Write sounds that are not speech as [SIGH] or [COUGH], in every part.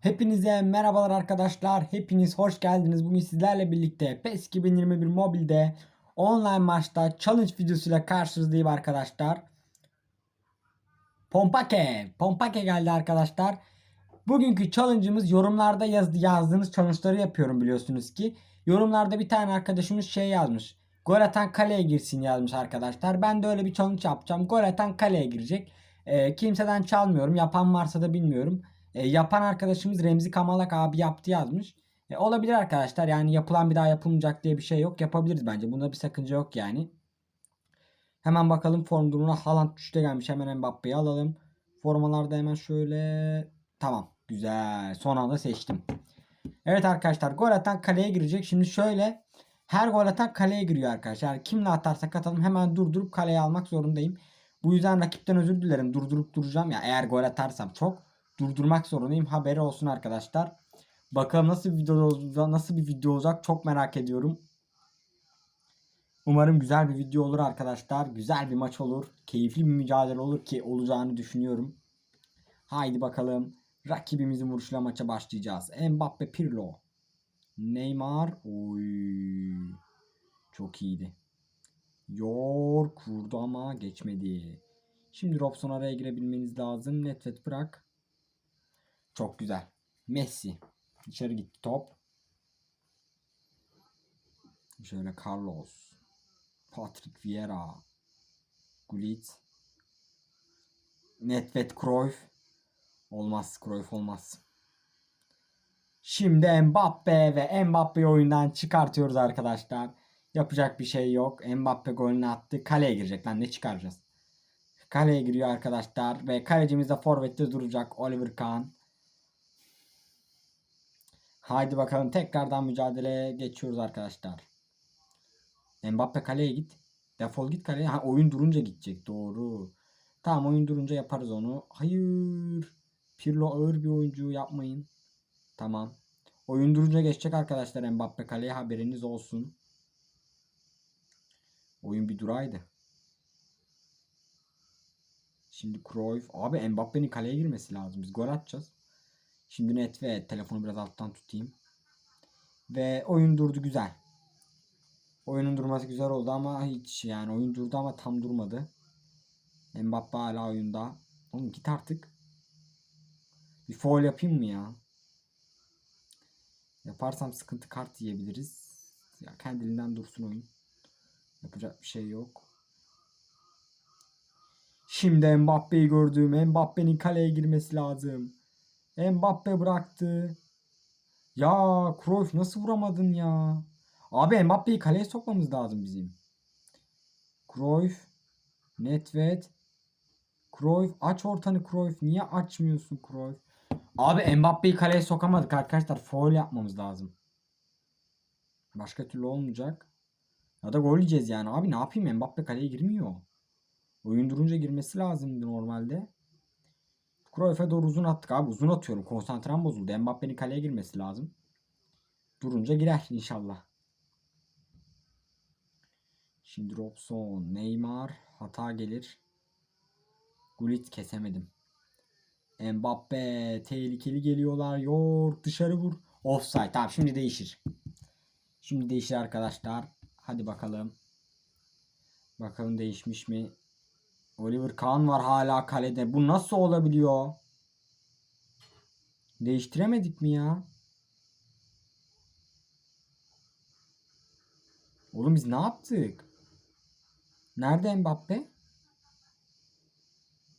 Hepinize merhabalar arkadaşlar. Hepiniz hoş geldiniz. Bugün sizlerle birlikte PES 2021 mobilde online maçta challenge videosuyla karşınızdayım arkadaşlar. Pompake. Pompake geldi arkadaşlar. Bugünkü challenge'ımız yorumlarda yaz, yazdığınız challenge'ları yapıyorum biliyorsunuz ki. Yorumlarda bir tane arkadaşımız şey yazmış. Gol atan kaleye girsin yazmış arkadaşlar. Ben de öyle bir challenge yapacağım. Gol atan kaleye girecek. Ee, kimseden çalmıyorum. Yapan varsa da bilmiyorum. E, yapan arkadaşımız Remzi Kamalak abi yaptı yazmış. E, olabilir arkadaşlar yani yapılan bir daha yapılmayacak diye bir şey yok. Yapabiliriz bence. Bunda bir sakınca yok yani. Hemen bakalım form durumuna. Haaland düşte gelmiş. Hemen Mbappe'yi alalım. Formalarda hemen şöyle. Tamam. Güzel. Son anda seçtim. Evet arkadaşlar gol atan kaleye girecek. Şimdi şöyle. Her gol atan kaleye giriyor arkadaşlar. Yani kimle atarsak atalım hemen durdurup kaleye almak zorundayım. Bu yüzden rakipten özür dilerim. Durdurup duracağım. Ya eğer gol atarsam çok durdurmak zorundayım. Haberi olsun arkadaşlar. Bakalım nasıl bir video nasıl bir video olacak çok merak ediyorum. Umarım güzel bir video olur arkadaşlar. Güzel bir maç olur. Keyifli bir mücadele olur ki olacağını düşünüyorum. Haydi bakalım. Rakibimizin vuruşuyla maça başlayacağız. Mbappe Pirlo. Neymar. Oy. Çok iyiydi. York vurdu ama geçmedi. Şimdi Robson araya girebilmeniz lazım. Netvet bırak. Çok güzel. Messi. Dışarı gitti top. Şöyle Carlos. Patrick Vieira. Gullit. Netvet Cruyff. Olmaz. Cruyff olmaz. Şimdi Mbappe ve Mbappe'yi oyundan çıkartıyoruz arkadaşlar. Yapacak bir şey yok. Mbappe golünü attı. Kaleye girecek. Lan ne çıkaracağız? Kaleye giriyor arkadaşlar. Ve kalecimiz de forvette duracak. Oliver Kahn. Haydi bakalım tekrardan mücadeleye geçiyoruz arkadaşlar. Mbappe kaleye git. Defol git kaleye. Ha oyun durunca gidecek. Doğru. Tamam oyun durunca yaparız onu. Hayır. Pirlo ağır bir oyuncu yapmayın. Tamam. Oyun durunca geçecek arkadaşlar Mbappe kaleye haberiniz olsun. Oyun bir duraydı. Şimdi Cruyff. Abi Mbappe'nin kaleye girmesi lazım. Biz gol atacağız. Şimdi net ve telefonu biraz alttan tutayım. Ve oyun durdu güzel. Oyunun durması güzel oldu ama hiç yani oyun durdu ama tam durmadı. Mbappe hala oyunda. Oğlum git artık. Bir foul yapayım mı ya? Yaparsam sıkıntı kart yiyebiliriz. Ya kendiliğinden dursun oyun. Yapacak bir şey yok. Şimdi Mbappe'yi gördüm. Mbappe'nin kaleye girmesi lazım. Mbappe bıraktı. Ya Cruyff nasıl vuramadın ya? Abi Mbappe'yi kaleye sokmamız lazım bizim. Cruyff. Netvet. Cruyff aç ortanı Cruyff. Niye açmıyorsun Cruyff? Abi Mbappe'yi kaleye sokamadık arkadaşlar. Foul yapmamız lazım. Başka türlü olmayacak. Ya da gol yiyeceğiz yani. Abi ne yapayım Mbappe kaleye girmiyor. Oyun durunca girmesi lazımdı normalde. Cruyff'e doğru uzun attık abi. Uzun atıyorum. Konsantrem bozuldu. Mbappe'nin kaleye girmesi lazım. Durunca girer inşallah. Şimdi Robson, Neymar hata gelir. Gullit kesemedim. Mbappe tehlikeli geliyorlar. Yor dışarı vur. Offside. Tamam şimdi değişir. Şimdi değişir arkadaşlar. Hadi bakalım. Bakalım değişmiş mi? Oliver Kahn var hala kalede. Bu nasıl olabiliyor? Değiştiremedik mi ya? Oğlum biz ne yaptık? Nerede Mbappe?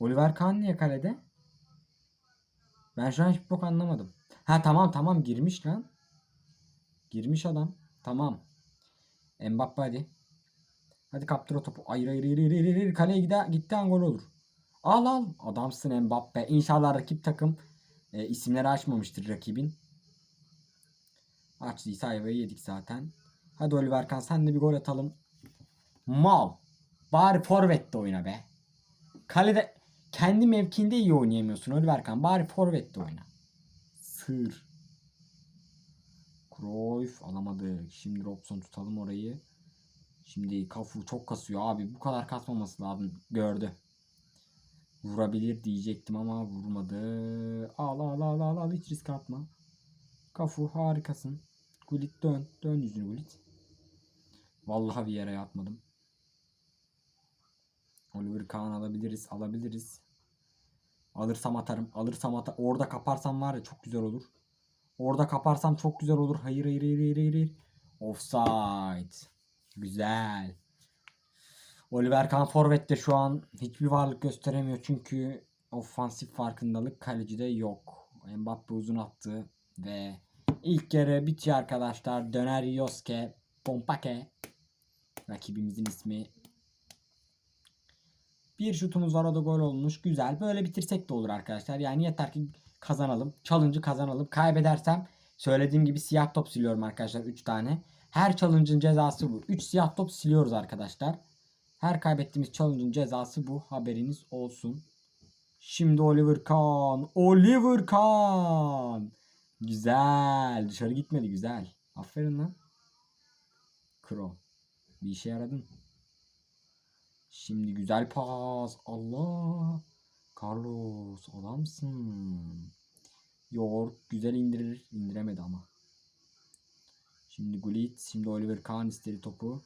Oliver Kahn niye kalede? Ben şu an hiçbir bok anlamadım. Ha tamam tamam girmiş lan. Girmiş adam. Tamam. Mbappe hadi. Hadi kaptır o topu. Ayır ayır ayır ayır ayır. ayır. Kaleye gide, gitti gol olur. Al al. Adamsın Mbappe. İnşallah rakip takım e, isimleri açmamıştır rakibin. Açtıysa ayvayı yedik zaten. Hadi Oliver Kahn sen de bir gol atalım. Mal. Bari forvette oyna be. Kalede kendi mevkinde iyi oynayamıyorsun Oliver Kahn. Bari forvette oyna. Sır. Cruyff alamadı. Şimdi Robson tutalım orayı. Şimdi Kafu çok kasıyor abi. Bu kadar kasmaması lazım. Gördü. Vurabilir diyecektim ama vurmadı. Al al al al hiç risk atma. Kafu harikasın. Gullit dön. Dön yüzünü Gullit. Vallahi bir yere yatmadım. Oliver Kahn alabiliriz. Alabiliriz. Alırsam atarım. Alırsam atar. Orada kaparsam var ya çok güzel olur. Orada kaparsam çok güzel olur. Hayır hayır hayır hayır. hayır. Offside. Güzel. Oliver Kahn forvette şu an hiçbir varlık gösteremiyor çünkü ofansif farkındalık kalecide yok. Mbappe uzun attı ve ilk yarı bitiyor arkadaşlar. Döner Yoske Pompake rakibimizin ismi. Bir şutumuz var o da gol olmuş. Güzel. Böyle bitirsek de olur arkadaşlar. Yani yeter ki kazanalım. Challenge'ı kazanalım. Kaybedersem söylediğim gibi siyah top siliyorum arkadaşlar 3 tane. Her challenge'ın cezası bu. 3 siyah top siliyoruz arkadaşlar. Her kaybettiğimiz challenge'ın cezası bu. Haberiniz olsun. Şimdi Oliver Kahn. Oliver Kahn. Güzel. Dışarı gitmedi güzel. Aferin lan. Kro. Bir işe yaradın. Şimdi güzel pas. Allah. Carlos adamsın. York güzel indirir. İndiremedi ama. Şimdi Gullit. Şimdi Oliver Kahn istedi topu.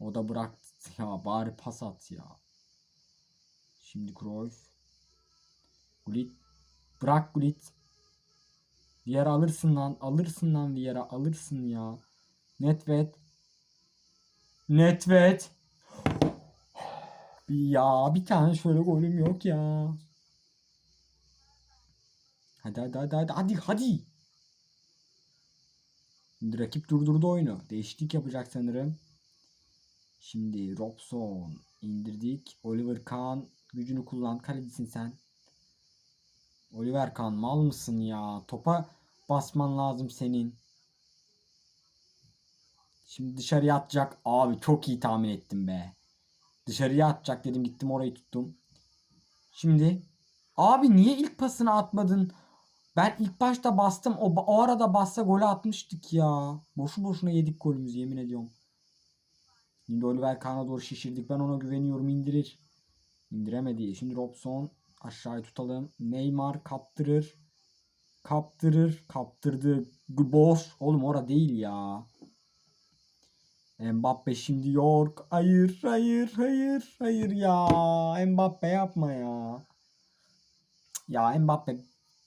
O da bıraktı. Ya bari pas at ya. Şimdi Cruyff. Gullit. Bırak Gullit. Vieira alırsın lan. Alırsın lan Vieira. Alırsın ya. Netvet. Netvet. Ya bir tane şöyle golüm yok ya. Hadi hadi hadi hadi hadi hadi. Rakip durdurdu oyunu. Değişiklik yapacak sanırım. Şimdi Robson indirdik. Oliver Kahn gücünü kullan. Kalecisin sen. Oliver Kahn mal mısın ya? Topa basman lazım senin. Şimdi dışarıya atacak. Abi çok iyi tahmin ettim be. Dışarıya atacak dedim gittim orayı tuttum. Şimdi abi niye ilk pasını atmadın? Ben ilk başta bastım. O, o arada bassa golü atmıştık ya. Boşu boşuna yedik golümüzü yemin ediyorum. Şimdi Oliver Kahn'a doğru şişirdik. Ben ona güveniyorum indirir. İndiremedi. Şimdi Robson aşağıya tutalım. Neymar kaptırır. Kaptırır. Kaptırdı. Boş. Oğlum ora değil ya. Mbappe şimdi York. Hayır, hayır, hayır, hayır ya. Mbappe yapma ya. Ya Mbappe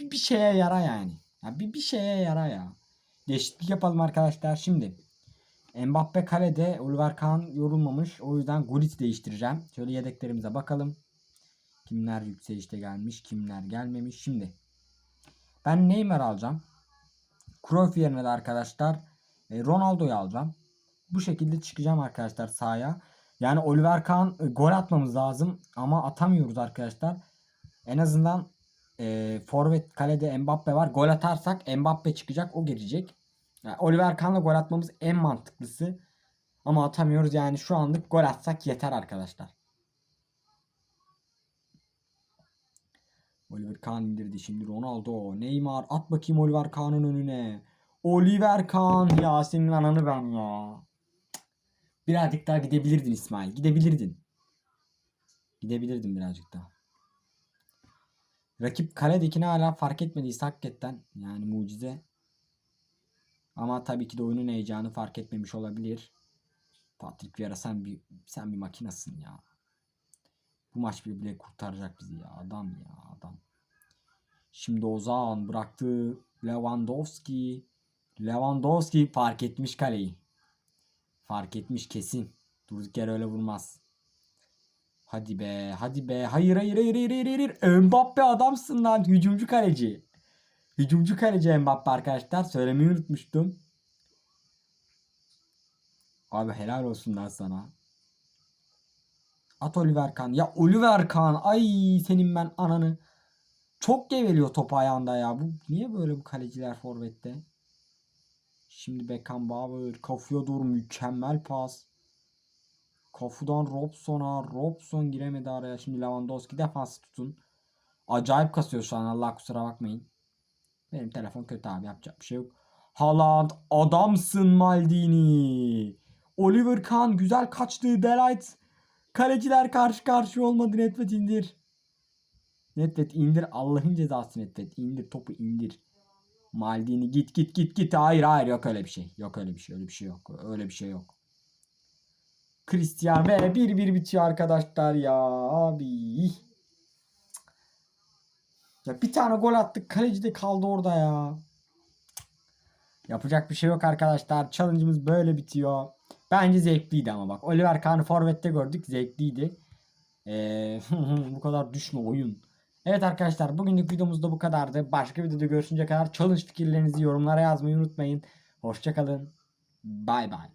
bir, bir şeye yara yani. Ya bir, bir şeye yara ya. Değişiklik yapalım arkadaşlar şimdi. Mbappe kalede. Oliver Kahn yorulmamış. O yüzden Gullit değiştireceğim. Şöyle yedeklerimize bakalım. Kimler yükselişte gelmiş, kimler gelmemiş. Şimdi ben Neymar alacağım. Cruyff yerine de arkadaşlar e, Ronaldo'yu alacağım. Bu şekilde çıkacağım arkadaşlar sahaya. Yani Oliver Kahn e, gol atmamız lazım ama atamıyoruz arkadaşlar. En azından e, forvet kalede Mbappe var. Gol atarsak Mbappe çıkacak, o gelecek. Yani Oliver Kahn'la gol atmamız en mantıklısı. Ama atamıyoruz yani şu anlık gol atsak yeter arkadaşlar. Oliver Kahn indirdi şimdi Ronaldo. Neymar at bakayım Oliver Kahn'ın önüne. Oliver Kahn ya senin ananı ben ya. Birazcık daha gidebilirdin İsmail. Gidebilirdin. Gidebilirdin birazcık daha. Rakip kaledekini hala fark etmediyse hakikaten yani mucize. Ama tabii ki de oyunun heyecanı fark etmemiş olabilir. Patrick Vieira sen bir sen bir makinasın ya. Bu maç bile bile kurtaracak bizi ya. Adam ya adam. Şimdi Ozan bıraktı. Lewandowski. Lewandowski fark etmiş kaleyi. Fark etmiş kesin. Durduk yere öyle vurmaz. Hadi be, hadi be. Hayır, hayır, hayır, hayır, hayır, hayır. Mbappe adamsın lan. Hücumcu kaleci. Hücumcu kaleci Mbappe arkadaşlar. Söylemeyi unutmuştum. Abi helal olsun lan sana. At Oliver Kahn. Ya Oliver Kahn. Ay senin ben ananı. Çok geveliyor top ayağında ya. Bu niye böyle bu kaleciler forvette? Şimdi Beckenbauer. Kafuya doğru mükemmel pas. Kafudan Robson'a. Robson giremedi araya. Şimdi Lewandowski defansı tutun. Acayip kasıyor şu an. Allah kusura bakmayın. Benim telefon kötü abi. Yapacak bir şey yok. Haaland adamsın Maldini. Oliver Kahn güzel kaçtı. Delight. Kaleciler karşı karşıya olmadı. Netvet indir. Nedved indir Allah'ın cezası Nedved. İndir topu indir. Maldini git git git git. Hayır hayır yok öyle bir şey. Yok öyle bir şey. Öyle bir şey yok. Öyle bir şey yok. Christian ve 1-1 bitiyor arkadaşlar ya abi. Ya bir tane gol attık. Kaleci de kaldı orada ya. Yapacak bir şey yok arkadaşlar. Challenge'ımız böyle bitiyor. Bence zevkliydi ama bak. Oliver Kahn'ı forvette gördük. Zevkliydi. Ee, [LAUGHS] bu kadar düşme oyun. Evet arkadaşlar bugünlük videomuz da bu kadardı. Başka videoda görüşünce kadar challenge fikirlerinizi yorumlara yazmayı unutmayın. Hoşçakalın. Bay bay.